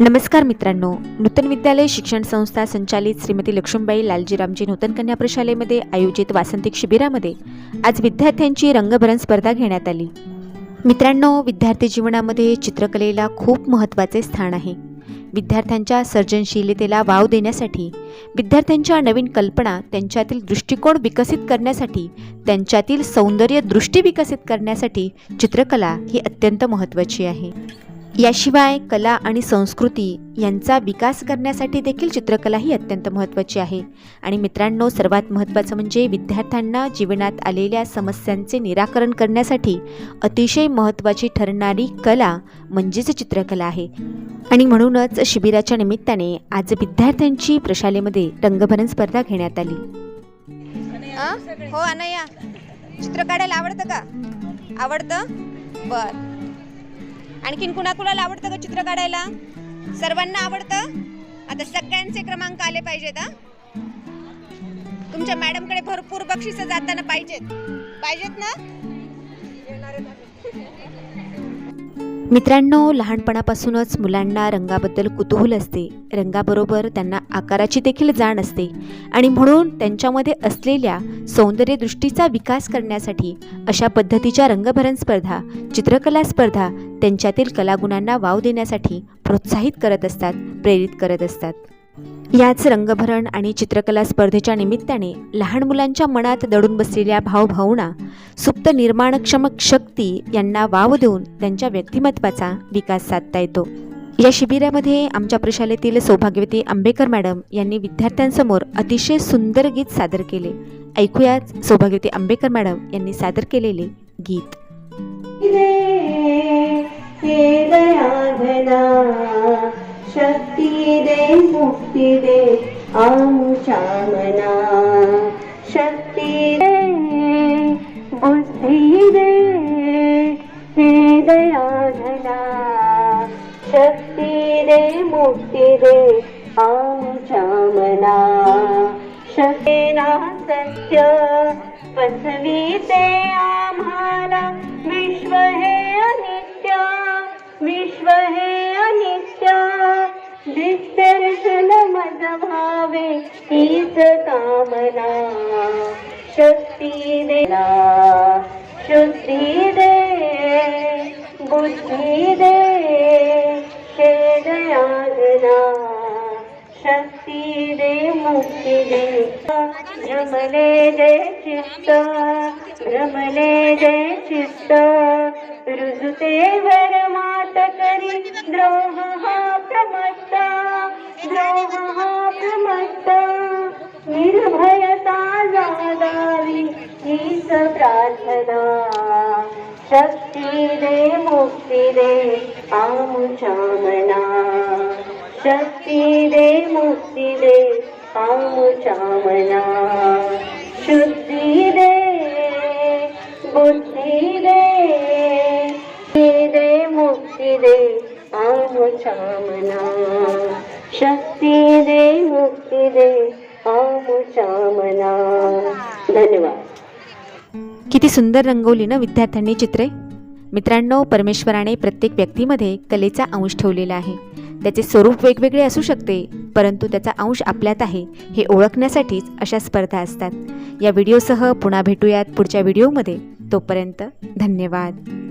नमस्कार मित्रांनो. नूतन विद्यालय शिक्षण संस्था संचालित श्रीमती लक्ष्मीबाई लालजीरामजी नूतन कन्या प्रशालेमध्ये आयोजित वासंतिक शिबिरामध्ये आज विद्यार्थ्यांची रंगभरण स्पर्धा घेण्यात आली. मित्रांनो विद्यार्थी जीवनामध्ये चित्रकलेला खूप महत्त्वाचे स्थान आहे. विद्यार्थ्यांच्या सर्जनशीलतेला वाव देण्यासाठी विद्यार्थ्यांच्या नवीन कल्पना त्यांच्यातील दृष्टिकोन विकसित करण्यासाठी त्यांच्यातील सौंदर्य दृष्टी विकसित करण्यासाठी चित्रकला ही अत्यंत महत्त्वाची आहे. याशिवाय कला आणि संस्कृती यांचा विकास करण्यासाठी देखील चित्रकला ही अत्यंत महत्त्वाची आहे. आणि मित्रांनो सर्वात महत्त्वाचं म्हणजे विद्यार्थ्यांना जीवनात आलेल्या समस्यांचे निराकरण करण्यासाठी अतिशय महत्त्वाची ठरणारी कला म्हणजेच चित्रकला आहे. आणि म्हणूनच शिबिराच्या निमित्ताने आज विद्यार्थ्यांची प्रशालेमध्ये रंगभरण स्पर्धा घेण्यात आली. हो अनया. चित्र काढायला आवडतं का? आवडतं? बरं. आणखीन कुणाकुणाला आवडतं का चित्र काढायला? सर्वांना आवडतं? आता सगळ्यांचे क्रमांक आले पाहिजेत हा? तुमच्या मॅडमकडे भरपूर बक्षिसं जाताना पाहिजेत. पाहिजेत ना? मित्रांनो लहानपणापासूनच मुलांना रंगाबद्दल कुतूहल असते. रंगाबरोबर त्यांना आकाराची देखील जाण असते. आणि म्हणून त्यांच्यामध्ये असलेल्या सौंदर्यदृष्टीचा विकास करण्यासाठी अशा पद्धतीच्या रंगभरण स्पर्धा चित्रकला स्पर्धा त्यांच्यातील कलागुणांना वाव देण्यासाठी प्रोत्साहित करत असतात प्रेरित करत असतात. याच रंगभरण आणि चित्रकला स्पर्धेच्या निमित्ताने लहान मुलांच्या मनात दडून बसलेल्या भावभावना सुप्त निर्माणक्षम शक्ती यांना वाव देऊन त्यांच्या व्यक्तिमत्वाचा विकास साधता येतो. या शिबिरामध्ये आमच्या प्रशालेतील सौभाग्यवती आंबेकर मॅडम यांनी विद्यार्थ्यांसमोर अतिशय सुंदर गीत सादर केले. ऐकूयाच सौभाग्यवती आंबेकर मॅडम यांनी सादर केलेले गीत. दे शक्ती दे शक्ति दे आमच्या मना शक्ती दे बुद्धी दे हे दयाघना शक्ती दे मुक्ती दे आमच्या मना शकेना सत्य पसविते आम्हाला। विश्व हे अनित्य विश्व हे अनित्य। दिसते मज भावे हीच कामना. शक्ती देना शुद्धी दे बुद्धी दे हे दयागना शक्ती दे मुक्ती दे. रमले दे चित्त रमले दे चित्त. रुजते वर मात करी द्रोह हा प्रमत्ता. हात हा निर्भयता जागावी हीच प्रार्थना. शक्ती दे मुक्ती दे आमच्या मना. शक्ती दे मुक्ती दे आमच्या मना. शुद्धी दे बुद्धी दे दे मुक्ती दे आमच्या मना. शक्ती दे मुक्ती दे मना धन्यवाद. किती सुंदर रंगवली ना विद्यार्थ्यांनी चित्रे. मित्रांनो परमेश्वराने प्रत्येक व्यक्तीमध्ये कलेचा अंश ठेवलेला आहे. त्याचे स्वरूप वेगवेगळे असू शकते परंतु त्याचा अंश आपल्यात आहे हे ओळखण्यासाठीच अशा स्पर्धा असतात. या व्हिडिओसह पुन्हा भेटूयात पुढच्या व्हिडिओमध्ये. तोपर्यंत धन्यवाद.